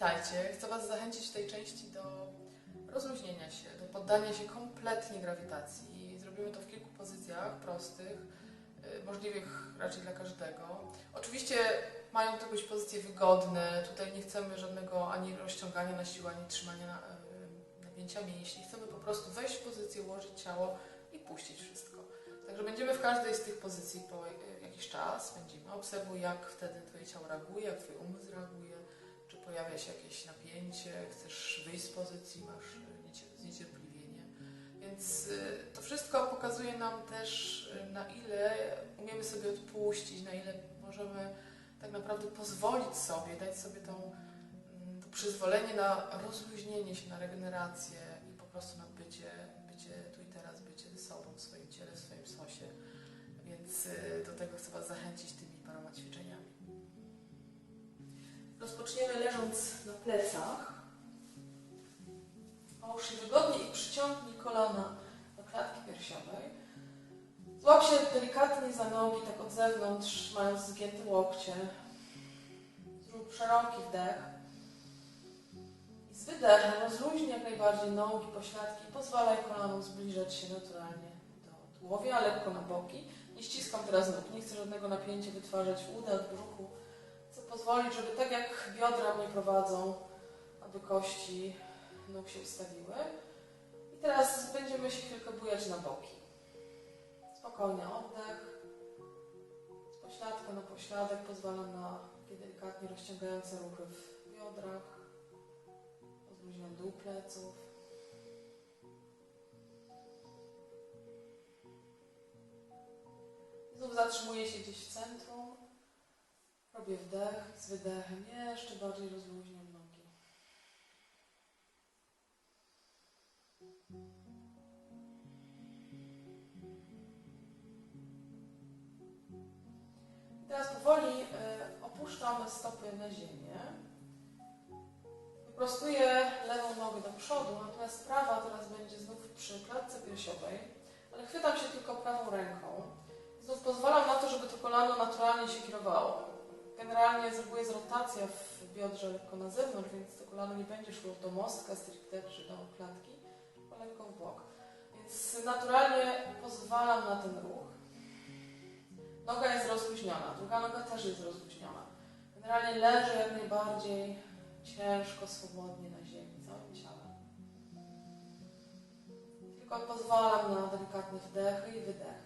Witajcie. Chcę Was zachęcić w tej części do rozluźnienia się, do poddania się kompletnie grawitacji. Zrobimy to w kilku pozycjach prostych, y, możliwych raczej dla każdego. Oczywiście mają to być pozycje wygodne. Tutaj nie chcemy żadnego ani rozciągania na siłę, ani trzymania y, napięcia mięśni. Chcemy po prostu wejść w pozycję, ułożyć ciało i puścić wszystko. Także będziemy w każdej z tych pozycji po y, jakiś czas spędzimy. Obserwuj, jak wtedy Twoje ciało reaguje, jak Twój umysł reaguje, pojawia się jakieś napięcie, chcesz wyjść z pozycji, masz niecie- zniecierpliwienie. Więc y, to wszystko pokazuje nam też, y, na ile umiemy sobie odpuścić, na ile możemy tak naprawdę pozwolić sobie, dać sobie tą, mm, to przyzwolenie na rozluźnienie się, na regenerację i po prostu na bycie, bycie tu i teraz, bycie ze sobą w swoim ciele, w swoim sosie. Więc do tego chcę Was zachęcić Rozpoczniemy leżąc na plecach. Połóż się wygodnie i przyciągnij kolana do klatki piersiowej. Złap się delikatnie za nogi, tak od zewnątrz, mając zgięte łokcie. Zrób szeroki wdech. I z wydechem rozluźnij jak najbardziej nogi, pośladki pozwalaj kolanom zbliżać się naturalnie do tułowia, lekko na boki. Nie ściskam teraz nóg, nie chcę żadnego napięcia wytwarzać w udach, brzuchu. Pozwolić, żeby tak jak biodra mnie prowadzą, aby kości nóg się ustawiły. I teraz będziemy się chwilkę bujać na boki. Spokojny oddech. Pośladka na pośladek pozwalam na delikatnie rozciągające ruchy w biodrach. Rozluźniam dół pleców. Znów zatrzymuję się gdzieś w centrum. Robię wdech z wydechem. Jeszcze bardziej rozluźniam nogi. Teraz powoli e, opuszczamy stopy na ziemię. Wyprostuję lewą nogę do przodu, natomiast prawa teraz będzie znów przy klatce piersiowej, ale chwytam się tylko prawą ręką. Znów pozwalam na to, żeby to kolano naturalnie się kierowało. Generalnie z reguły jest rotacja w biodrze lekko na zewnątrz, więc to kolano nie będzie szło do mostka stricte czy do klatki, tylko lekko w bok. Więc naturalnie pozwalam na ten ruch. Noga jest rozluźniona, druga noga też jest rozluźniona. Generalnie leży jak najbardziej ciężko, swobodnie na ziemi, całym ciałem. Tylko pozwalam na delikatne wdechy i wydechy.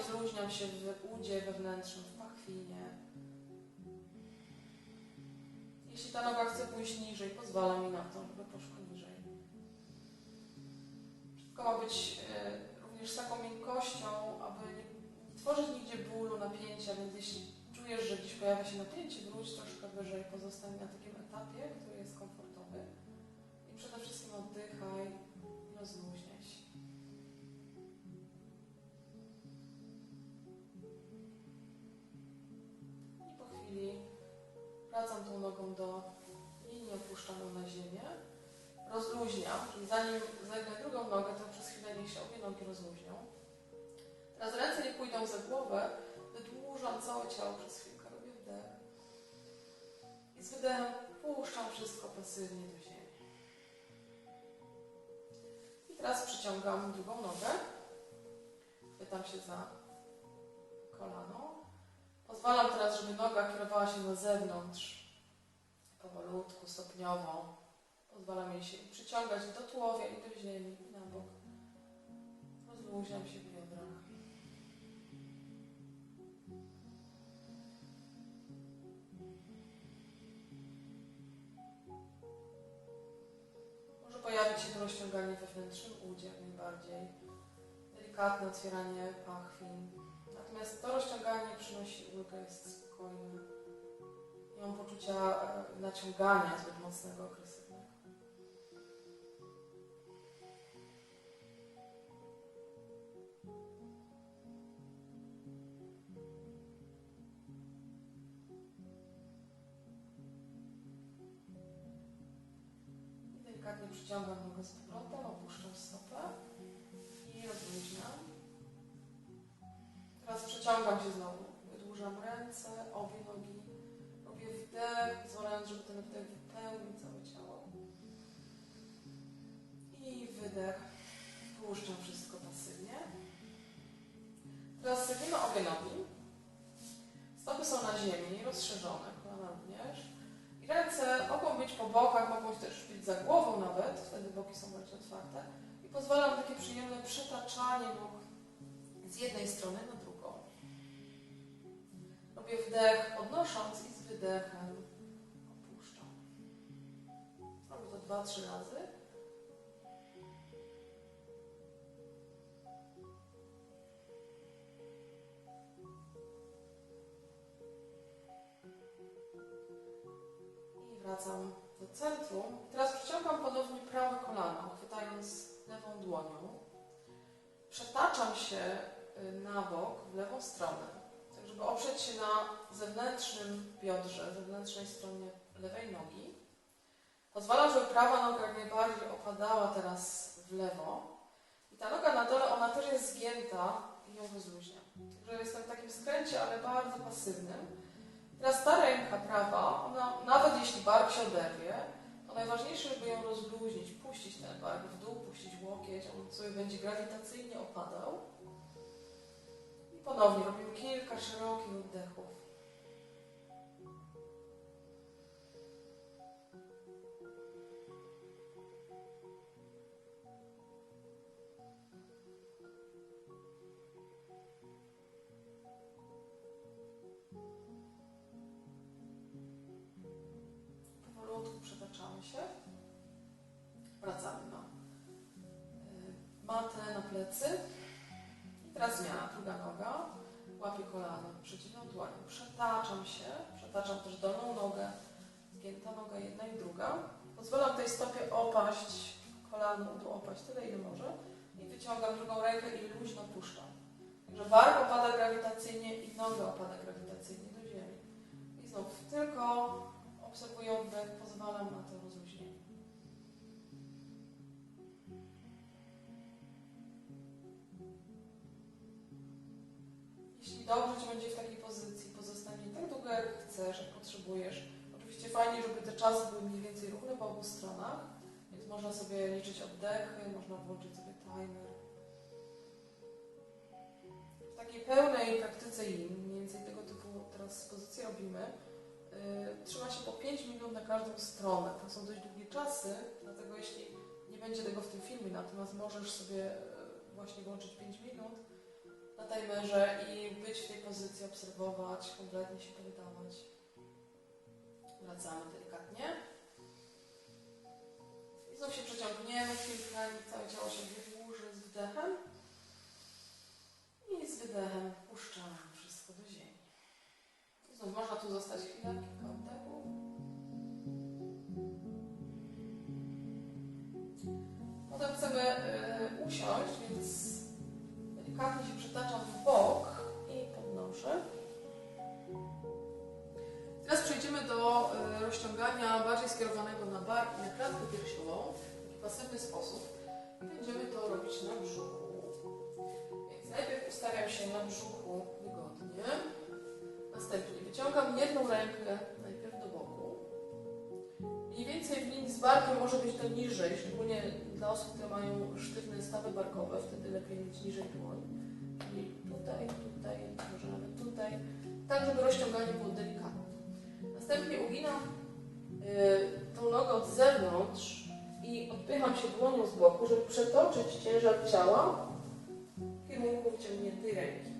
Rozluźniam się w udzie wewnętrznym, w pachwinie. Jeśli ta noga chce pójść niżej, pozwalam mi na to, żeby poszła niżej. Wszystko ma być e, również z taką miękkością, aby nie, tworzyć nigdzie bólu, napięcia, więc jeśli czujesz, że gdzieś pojawia się napięcie, wróć troszkę wyżej, pozostań na takim etapie, który jest komfortowy. I przede wszystkim oddychaj i wracam tą nogą do linii opuszczaną na ziemię. Rozluźniam, czyli zanim zegnę drugą nogę, to przez chwilę niech się obie nogi rozluźnią. Teraz ręce nie pójdą za głowę, wydłużam całe ciało przez chwilkę, robię wdech. I z wydechem puszczam wszystko pasywnie do ziemi. I teraz przyciągam drugą nogę. Chwytam się za kolano. Pozwalam teraz, żeby noga kierowała się na zewnątrz. Powolutku, stopniowo. Pozwalam jej się przyciągać do tułowia i do ziemi, i na bok. Rozluźniam się w biodrach. Może pojawić się to rozciąganie wewnętrznym udzie jak najbardziej. Delikatne otwieranie pachwin. Natomiast to rozciąganie przynosi ulgę, jest spokojne. Nie mam poczucia e, naciągania zbyt mocnego, agresywnego. I delikatnie przyciągam nogę z powrotem, się znowu. Wydłużam ręce. obie nogi. Robię wdech, pozwalając, żeby ten wdech wypełnił całe ciało. I wydech. Puszczam wszystko pasywnie. Teraz zrobimy obie nogi. Stopy są na ziemi, rozszerzone, kolana również. I ręce mogą być po bokach, mogą też być za głową nawet, wtedy boki są bardziej otwarte. I pozwalam takie przyjemne przetaczanie nóg z jednej strony na drugą. Robię wdech podnosząc i z wydechem opuszczam. Robię to dwa, trzy razy. I wracam do centrum. Teraz przyciągam ponownie prawe kolano, chwytając lewą dłonią. Przetaczam się y, na bok, w lewą stronę, żeby oprzeć się na zewnętrznym biodrze, zewnętrznej stronie lewej nogi. Pozwalam, żeby prawa noga jak najbardziej opadała teraz w lewo. I ta noga na dole, ona też jest zgięta i ją rozluźnia. Także jestem w takim skręcie, ale bardzo pasywnym. Teraz ta ręka prawa, ona nawet jeśli bark się oderwie, to najważniejsze, żeby ją rozluźnić, puścić ten bark w dół, puścić łokieć, on sobie będzie grawitacyjnie opadał. Ponownie robimy kilka szerokich oddechów. Wracamy na y, matę, na plecy. Teraz zmiana, druga noga. Łapię kolano przeciwną dłonią. Przetaczam się, przetaczam też dolną nogę. Zgięta noga jedna i druga. Pozwalam tej stopie opaść, kolano tu opaść tyle ile może. I wyciągam drugą rękę i luźno puszczam. Także bark opada grawitacyjnie i noga opada grawitacyjnie do ziemi. I znów tylko obserwuję oddech, pozwalam na to dobrze Ci będzie w takiej pozycji, pozostanie tak długo jak chcesz, jak potrzebujesz. Oczywiście fajnie, żeby te czasy były mniej więcej równe po obu stronach, więc można sobie liczyć oddechy, można włączyć sobie timer. W takiej pełnej praktyce yin, mniej więcej tego typu teraz pozycje robimy, yy, trzyma się po 5 minut na każdą stronę. To są dość długie czasy, dlatego jeśli nie będzie tego w tym filmie, natomiast możesz sobie yy, właśnie włączyć 5 minut na timerze i być w tej pozycji, obserwować, kompletnie się poddawać. Wracamy delikatnie. I znów się przeciągniemy chwilkę, całe ciało się wydłuży z wdechem. I z wydechem puszczamy wszystko do ziemi. I znów można tu zostać chwilę, kilka oddechów. Potem chcemy y, usiąść, więc delikatnie się przetaczam w bok i podnoszę. Teraz przejdziemy do y, rozciągania bardziej skierowanego na bark na klatkę piersiową w pasywny sposób. Będziemy to robić na brzuchu. Więc najpierw ustawiam się na brzuchu wygodnie. Następnie wyciągam jedną rękę więcej w linii z barkiem może być to niżej, szczególnie dla osób, które mają sztywne stawy barkowe, wtedy lepiej mieć niżej dłoń. Czyli tutaj, tutaj, może nawet tutaj, tak żeby rozciąganie było delikatne. Następnie uginam y, tą nogę od zewnątrz i odpycham się dłonią z boku, żeby przetoczyć ciężar ciała w kierunku wyciągniętej ręki.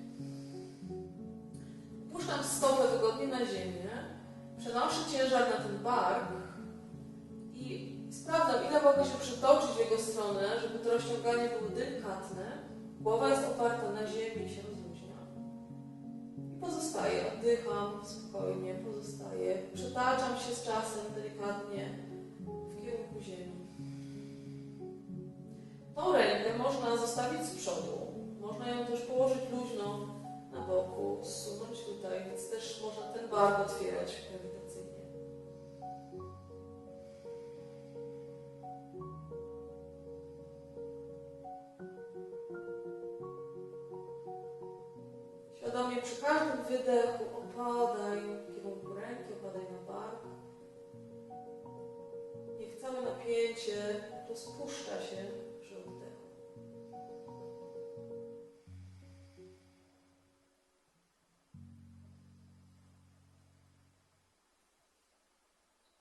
Puszczam stopę wygodnie na ziemię, przenoszę ciężar na ten bark sprawdzam, ile mogę się przetoczyć w jego stronę, żeby to rozciąganie było delikatne. Głowa jest oparta na ziemi i się rozluźnia. I pozostaję, oddycham spokojnie, pozostaję. Przetaczam się z czasem delikatnie w kierunku ziemi. Tą rękę można zostawić z przodu. Można ją też położyć luźno na boku, zsunąć tutaj, więc też można ten bark otwierać grawitacyjnie. Każdym wydechu opadaj w kierunku ręki, opadaj na bark. Niech całe napięcie rozpuszcza się przy oddechu.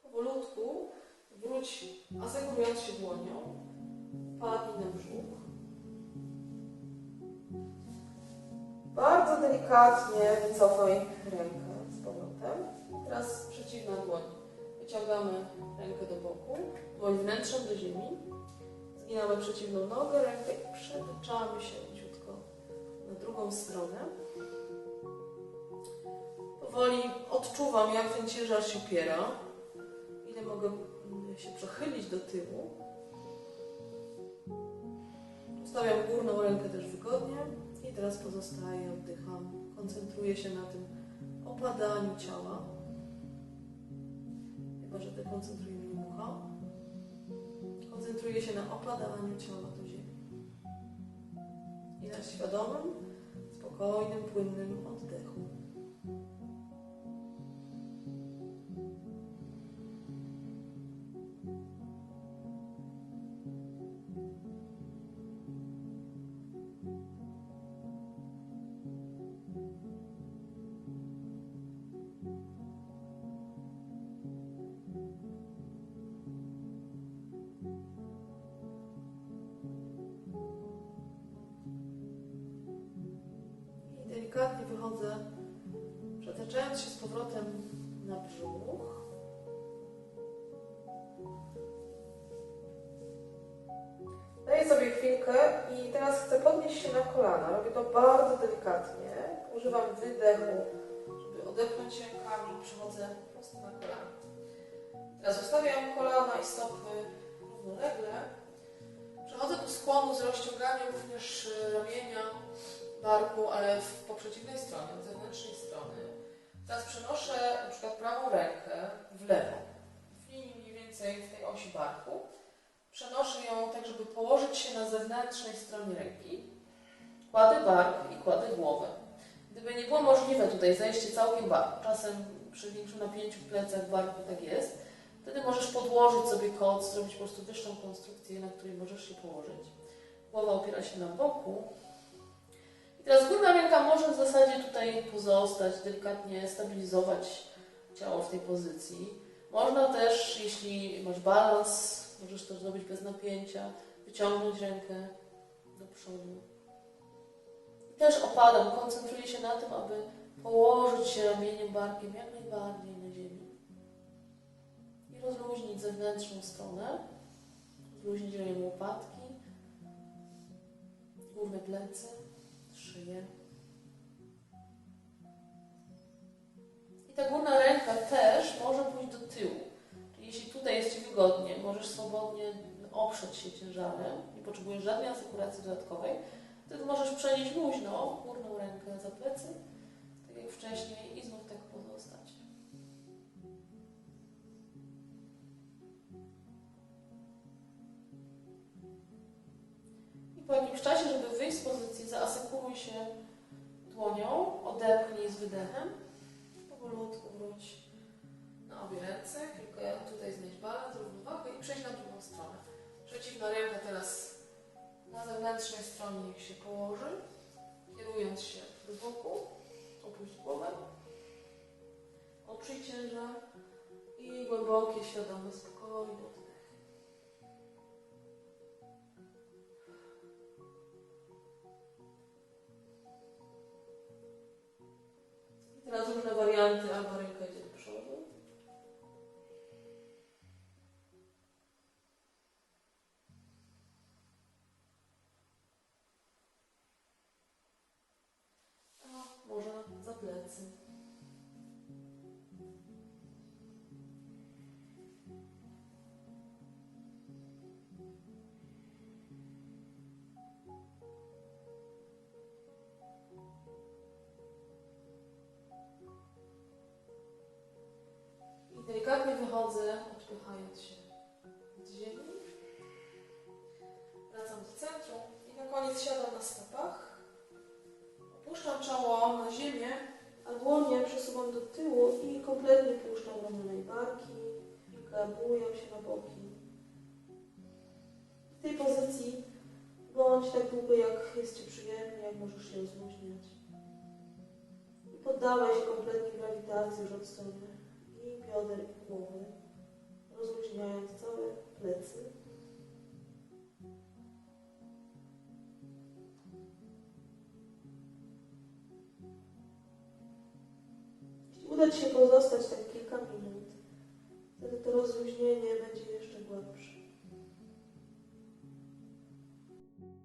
Powolutku wróć, asekurując się dłonią, padnij na brzuch. Bardzo delikatnie wycofaj rękę z powrotem. Teraz przeciwna dłoń. Wyciągamy rękę do boku, dłoń wnętrzem do ziemi. Zginamy przeciwną nogę, rękę i przetaczamy się leciutko na drugą stronę. Powoli odczuwam, jak ten ciężar się opiera. Ile mogę mm, się przechylić do tyłu. Ustawiam górną rękę też wygodnie. I teraz pozostaję, oddycham, koncentruję się na tym opadaniu ciała. Chyba, że dekoncentrujemy ucho. Koncentruję się na opadaniu ciała do ziemi. I na świadomym, spokojnym, płynnym oddechu. Przetaczając się z powrotem na brzuch. Daję sobie chwilkę i teraz chcę podnieść się na kolana. Robię to bardzo delikatnie. Używam wydechu, żeby odepchnąć rękami. Przechodzę prosto na kolana. Teraz ustawiam kolana i stopy równolegle. Przechodzę do skłonu z rozciąganiem również y, ramienia, barku, ale po przeciwnej stronie, od zewnętrznej strony. Teraz przenoszę na przykład prawą rękę w lewo, w linii mniej więcej w tej osi barku. Przenoszę ją tak, żeby położyć się na zewnętrznej stronie ręki. Kładę bark i kładę głowę. Gdyby nie było możliwe tutaj zejście całkiem barku, czasem przy większym napięciu w plecach barku tak jest, wtedy możesz podłożyć sobie koc, zrobić po prostu wyższą konstrukcję, na której możesz się położyć. Głowa opiera się na boku, i teraz górna ręka może w zasadzie tutaj pozostać, delikatnie stabilizować ciało w tej pozycji. Można też, jeśli masz balans, możesz to zrobić bez napięcia, wyciągnąć rękę do przodu. I też opadam, koncentruję się na tym, aby położyć się ramieniem, barkiem jak najbardziej na ziemi. I rozluźnić zewnętrzną stronę, rozluźnić ramię łopatki, górne plecy I ta górna ręka też może pójść do tyłu. Czyli jeśli tutaj jest Ci wygodnie, możesz swobodnie oprzeć się ciężarem, nie potrzebujesz żadnej asekuracji dodatkowej, wtedy możesz przenieść luźno górną rękę za plecy, tak jak wcześniej i znów tak pozostać. Po jakimś czasie, żeby wyjść z pozycji, zaasekuruj się dłonią, odepchnij z wydechem, powolutku wróć na obie ręce, kilka tutaj znaleźć balans, równowagę i przejść na drugą stronę. Przeciwna ręka teraz na zewnętrznej stronie niech się położy, kierując się do boku, opuść głowę, oprzyj ciężar i głębokie, świadome, spokojne teraz różne warianty, albo ręka I delikatnie wychodzę, odpychając się od ziemi. Wracam do centrum i na koniec siadam na stopach. Opuszczam czoło na ziemię, ale dłonie przesuwam do tyłu i kompletnie puszczam ramiona i barki. Piłka bujam się na boki. W tej pozycji bądź tak długo, jak jest Ci przyjemnie, jak możesz się rozluźniać. I poddawaj się kompletnie grawitacji już od strony i bioder, i głowy, rozluźniając całe plecy. Jeśli uda Ci się pozostać tak kilka minut, wtedy to rozluźnienie będzie.